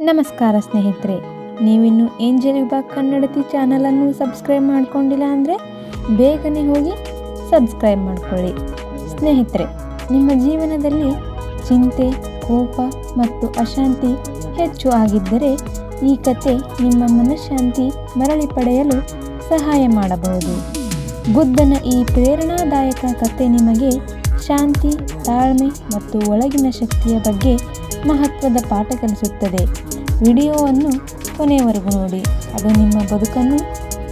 ನಮಸ್ಕಾರ ಸ್ನೇಹಿತರೆ. ನೀವಿನ್ನು ಏಂಜಲ್ ವಿಭಾಗ ಕನ್ನಡತಿ ಚಾನಲನ್ನು ಸಬ್ಸ್ಕ್ರೈಬ್ ಮಾಡ್ಕೊಂಡಿಲ್ಲ ಅಂದರೆ ಬೇಗನೆ ಹೋಗಿ ಸಬ್ಸ್ಕ್ರೈಬ್ ಮಾಡಿಕೊಳ್ಳಿ. ಸ್ನೇಹಿತರೆ, ನಿಮ್ಮ ಜೀವನದಲ್ಲಿ ಚಿಂತೆ, ಕೋಪ ಮತ್ತು ಅಶಾಂತಿ ಹೆಚ್ಚು ಆಗಿದ್ದರೆ ಈ ಕತೆ ನಿಮ್ಮ ಮನಃಶಾಂತಿ ಮರಳಿ ಪಡೆಯಲು ಸಹಾಯ ಮಾಡಬಹುದು. ಬುದ್ಧನ ಈ ಪ್ರೇರಣಾದಾಯಕ ಕತೆ ನಿಮಗೆ ಶಾಂತಿ, ತಾಳ್ಮೆ ಮತ್ತು ಒಳಗಿನ ಶಕ್ತಿಯ ಬಗ್ಗೆ ಮಹತ್ವದ ಪಾಠ ಕಲಿಸುತ್ತದೆ. ವಿಡಿಯೋವನ್ನು ಕೊನೆಯವರೆಗೂ ನೋಡಿ. ಅದು ನಿಮ್ಮ ಬದುಕನ್ನು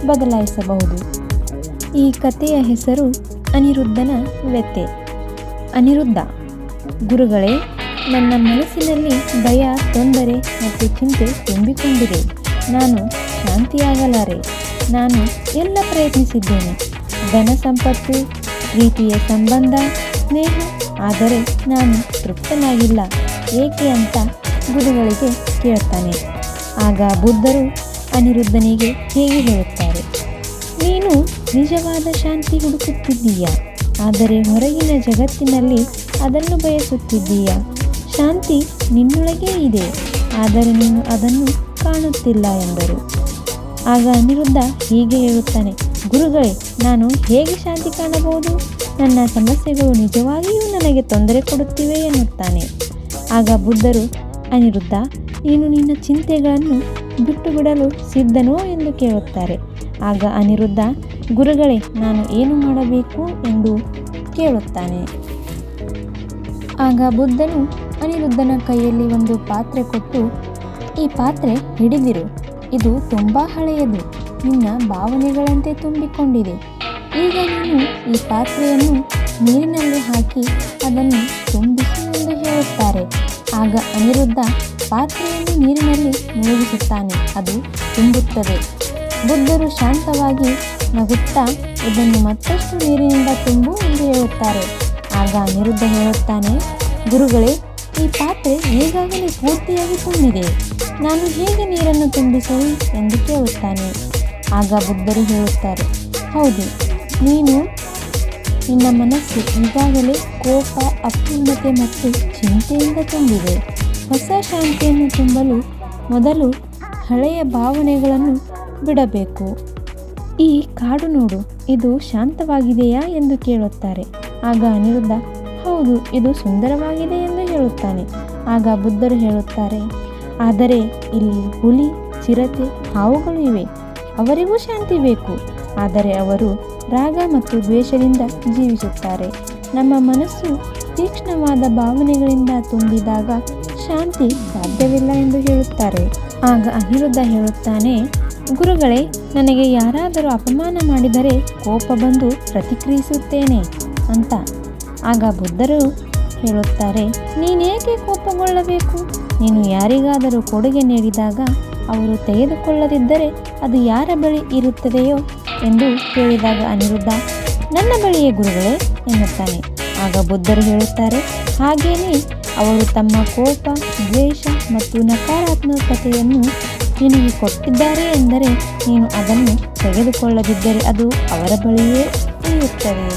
ಬದಲಾಯಿಸಬಹುದು. ಈ ಕಥೆಯ ಹೆಸರು ಅನಿರುದ್ಧನ ವ್ಯತೆ ಅನಿರುದ್ಧ, ಗುರುಗಳೇ, ನನ್ನ ಮನಸ್ಸಿನಲ್ಲಿ ಭಯ, ತೊಂದರೆ ಮತ್ತು ಚಿಂತೆ ತುಂಬಿಕೊಂಡಿದೆ. ನಾನು ಶಾಂತಿಯಾಗಲಾರೆ. ನಾನು ಎಲ್ಲ ಪ್ರಯತ್ನಿಸಿದ್ದೇನೆ. ಧನ ಸಂಪತ್ತು ಪ್ರೀತಿಯ ಸಂಬಂಧ ಸ್ನೇಹ, ಆದರೆ ನಾನು ತೃಪ್ತನಾಗಿಲ್ಲ. ಏಕೆ ಅಂತ ಗುರುಗಳಿಗೆ ಕೇಳ್ತಾನೆ. ಆಗ ಬುದ್ಧರು ಅನಿರುದ್ಧನಿಗೆ ಹೇಗೆ ಹೇಳುತ್ತಾರೆ. ನೀನು ನಿಜವಾದ ಶಾಂತಿ ಹುಡುಕುತ್ತಿದ್ದೀಯಾ? ಆದರೆ ಹೊರಗಿನ ಜಗತ್ತಿನಲ್ಲಿ ಅದನ್ನು ಬಯಸುತ್ತಿದ್ದೀಯಾ? ಶಾಂತಿ ನಿನ್ನೊಳಗೇ ಇದೆ, ಆದರೆ ನೀನು ಅದನ್ನು ಕಾಣುತ್ತಿಲ್ಲ ಎಂದರು. ಆಗ ಅನಿರುದ್ಧ ಹೀಗೆ ಹೇಳುತ್ತಾನೆ, ಗುರುಗಳೇ, ನಾನು ಹೇಗೆ ಶಾಂತಿ ಕಾಣಬಹುದು? ನನ್ನ ಸಮಸ್ಯೆಗಳು ನಿಜವಾಗಿಯೂ ನನಗೆ ತೊಂದರೆ ಕೊಡುತ್ತಿವೆ ಎನ್ನುತ್ತಾನೆ. ಆಗ ಬುದ್ಧರು, ಅನಿರುದ್ಧ, ನೀನು ನಿನ್ನ ಚಿಂತೆಗಳನ್ನು ಬಿಟ್ಟು ಬಿಡಲು ಸಿದ್ಧನೋ ಎಂದು ಕೇಳುತ್ತಾರೆ. ಆಗ ಅನಿರುದ್ಧ, ಗುರುಗಳೇ, ನಾನು ಏನು ಮಾಡಬೇಕು ಎಂದು ಕೇಳುತ್ತಾನೆ. ಆಗ ಬುದ್ಧನು ಅನಿರುದ್ಧನ ಕೈಯಲ್ಲಿ ಒಂದು ಪಾತ್ರೆ ಕೊಟ್ಟು, ಈ ಪಾತ್ರೆ ಹಿಡಿದಿರು. ಇದು ತುಂಬ ಹಳೆಯದು. ನಿನ್ನ ಭಾವನೆಗಳಂತೆ ತುಂಬಿಕೊಂಡಿದೆ. ಈಗ ನೀನು ಈ ಪಾತ್ರೆಯನ್ನು ನೀರಿನಲ್ಲಿ ಹಾಕಿ ಅದನ್ನು ತುಂಬಿಸಿ ಎಂದು ಹೇಳುತ್ತಾರೆ. ಆಗ ಅನಿರುದ್ಧ ಪಾತ್ರೆಯನ್ನು ನೀರಿನಲ್ಲಿ ಮುಳುಗಿಸುತ್ತಾನೆ. ಅದು ತುಂಬುತ್ತದೆ. ಬುದ್ಧರು ಶಾಂತವಾಗಿ ನಗುತ್ತಾ ಇದನ್ನು ಮತ್ತಷ್ಟು ನೀರಿನಿಂದ ತುಂಬು ಎಂದು ಹೇಳುತ್ತಾರೆ. ಆಗ ಅನಿರುದ್ಧ ಹೇಳುತ್ತಾನೆ, ಗುರುಗಳೇ, ಈ ಪಾತ್ರೆ ಈಗಾಗಲೇ ಪೂರ್ತಿಯಾಗಿ ತುಂಬಿದೆ. ನಾನು ಹೇಗೆ ನೀರನ್ನು ತುಂಬಿಸಲಿ? ಎಂದು ಕೇಳುತ್ತಾನೆ. ಆಗ ಬುದ್ಧರು ಹೇಳುತ್ತಾರೆ, ಹೌದು ನೀನು ನಿನ್ನ ಮನಸ್ಸು ಈಗಾಗಲೇ ಕೋಪ ಅಪೂರ್ಣತೆ ಮತ್ತು ಚಿಂತೆಯಿಂದ ತುಂಬಿದೆ. ಹೊಸ ಶಾಂತಿಯನ್ನು ತುಂಬಲು ಮೊದಲು ಹಳೆಯ ಭಾವನೆಗಳನ್ನು ಬಿಡಬೇಕು. ಈ ಕಾಡು ನೋಡು, ಇದು ಶಾಂತವಾಗಿದೆಯಾ ಎಂದು ಕೇಳುತ್ತಾರೆ. ಆಗ ಅನಿರುದ್ಧ, ಹೌದು, ಇದು ಸುಂದರವಾಗಿದೆ ಎಂದು ಹೇಳುತ್ತಾನೆ. ಆಗ ಬುದ್ಧರು ಹೇಳುತ್ತಾರೆ, ಆದರೆ ಇಲ್ಲಿ ಹುಲಿ, ಚಿರತೆ, ಹಾವುಗಳು ಇವೆ. ಅವರಿಗೂ ಶಾಂತಿ ಬೇಕು, ಆದರೆ ಅವರು ರಾಗ ಮತ್ತು ದ್ವೇಷದಿಂದ ಜೀವಿಸುತ್ತಾರೆ. ನಮ್ಮ ಮನಸ್ಸು ತೀಕ್ಷ್ಣವಾದ ಭಾವನೆಗಳಿಂದ ತುಂಬಿದಾಗ ಶಾಂತಿ ಸಾಧ್ಯವಿಲ್ಲ ಎಂದು ಹೇಳುತ್ತಾರೆ. ಆಗ ಅನಿರುದ್ಧ ಹೇಳುತ್ತಾನೆ, ಗುರುಗಳೇ, ನನಗೆ ಯಾರಾದರೂ ಅಪಮಾನ ಮಾಡಿದರೆ ಕೋಪ ಬಂದು ಪ್ರತಿಕ್ರಿಯಿಸುತ್ತೇನೆ ಅಂತ. ಆಗ ಬುದ್ಧರು ಹೇಳುತ್ತಾರೆ, ನೀನೇಕೆ ಕೋಪಗೊಳ್ಳಬೇಕು? ನೀನು ಯಾರಿಗಾದರೂ ಕೊಡುಗೆ ನೀಡಿದಾಗ ಅವರು ತೆಗೆದುಕೊಳ್ಳದಿದ್ದರೆ ಅದು ಯಾರ ಬಳಿ ಇರುತ್ತದೆಯೋ ಎಂದು ಕೇಳಿದಾಗ ಅನಿರುದ್ಧ, ನನ್ನ ಬಳಿಯೇ ಗುರುಗಳೇ, ಎನ್ನುತ್ತಾನೆ. ಆಗ ಬುದ್ಧರು ಹೇಳುತ್ತಾರೆ, ಹಾಗೇನೇ ಅವರು ತಮ್ಮ ಕೋಪ, ದ್ವೇಷ ಮತ್ತು ನಕಾರಾತ್ಮಕತೆಯನ್ನು ನಿನಗೆ ಕೊಟ್ಟಿದ್ದಾರೆ ಎಂದರೆ ನೀನು ಅದನ್ನು ತೆಗೆದುಕೊಳ್ಳದಿದ್ದರೆ ಅದು ಅವರ ಬಳಿಯೇ ಇರುತ್ತದೆ.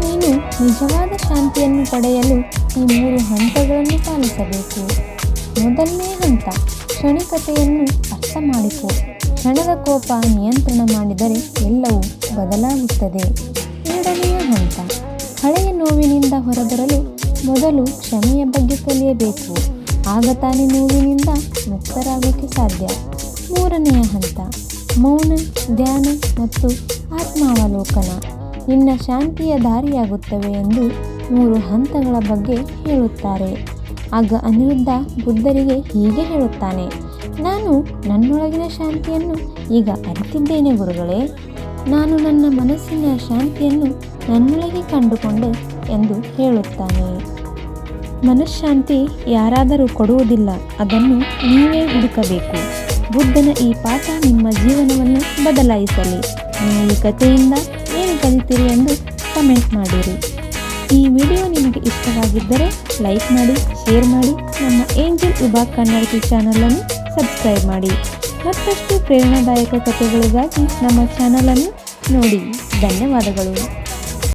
ನೀನು ನಿಜವಾದ ಶಾಂತಿಯನ್ನು ಪಡೆಯಲು ಈ ಮೂರು ಹಂತಗಳನ್ನು ಪಾಲಿಸಬೇಕು. ಮೊದಲನೇ ಹಂತ, ಕ್ಷಣಿಕತೆಯನ್ನು ಅರ್ಥ ಮಾಡಿಕೊ ಕ್ಷಣದ ಕೋಪ ನಿಯಂತ್ರಣ ಮಾಡಿದರೆ ಎಲ್ಲವೂ ಬದಲಾಗುತ್ತದೆ. ಎರಡನೆಯ ಹಂತ, ಹಳೆಯ ನೋವಿನಿಂದ ಹೊರಬರಲು ಮೊದಲು ಕ್ಷಮೆಯ ಬಗ್ಗೆ ಕಲಿಯಬೇಕು. ಆಗ ತಾನೇ ನೋವಿನಿಂದ ಮುಕ್ತರಾಗೋಕ್ಕೆ ಸಾಧ್ಯ. ಮೂರನೆಯ ಹಂತ, ಮೌನ, ಧ್ಯಾನ ಮತ್ತು ಆತ್ಮಾವಲೋಕನ. ನಿನ್ನ ಶಾಂತಿಯ ದಾರಿಯಾಗುತ್ತವೆ ಎಂದು ಮೂರು ಹಂತಗಳ ಬಗ್ಗೆ ಹೇಳುತ್ತಾರೆ. ಆಗ ಅನಿರುದ್ಧ ಬುದ್ಧರಿಗೆ ಹೀಗೆ ಹೇಳುತ್ತಾನೆ. ನಾನು ನನ್ನೊಳಗಿನ ಶಾಂತಿಯನ್ನು ಈಗ ಅರಿತಿದ್ದೇನೆ ಗುರುಗಳೇ. ನಾನು ನನ್ನ ಮನಸ್ಸಿನ ಶಾಂತಿಯನ್ನು ನನ್ನೊಳಗೆ ಕಂಡುಕೊಂಡೆ ಎಂದು ಹೇಳುತ್ತಾನೆ. ಮನಃಶಾಂತಿ ಯಾರಾದರೂ ಕೊಡುವುದಿಲ್ಲ, ಅದನ್ನು ನೀವೇ ಹುಡುಕಬೇಕು. ಬುದ್ಧನ ಈ ಪಾಠ ನಿಮ್ಮ ಜೀವನವನ್ನು ಬದಲಾಯಿಸಲಿ. ನೀವು ಈ ಕಥೆಯಿಂದ ಏನು ಕಲಿತೀರಿ ಎಂದು ಕಮೆಂಟ್ ಮಾಡಿರಿ. ಈ ವಿಡಿಯೋ ನಿಮಗೆ ಇಷ್ಟವಾಗಿದ್ದರೆ ಲೈಕ್ ಮಾಡಿ, ಶೇರ್ ಮಾಡಿ. ನಮ್ಮ ಏಂಜಲ್ ವಿಭಾಗ್ ಕನ್ನಡತಿ ಚಾನಲನ್ನು ಸಬ್ಸ್ಕ್ರೈಬ್ ಮಾಡಿ. ಮತ್ತಷ್ಟು ಪ್ರೇರಣಾದಾಯಕ ಕಥೆಗಳಿಗಾಗಿ ನಮ್ಮ ಚಾನಲನ್ನು ನೋಡಿ. ಧನ್ಯವಾದಗಳು.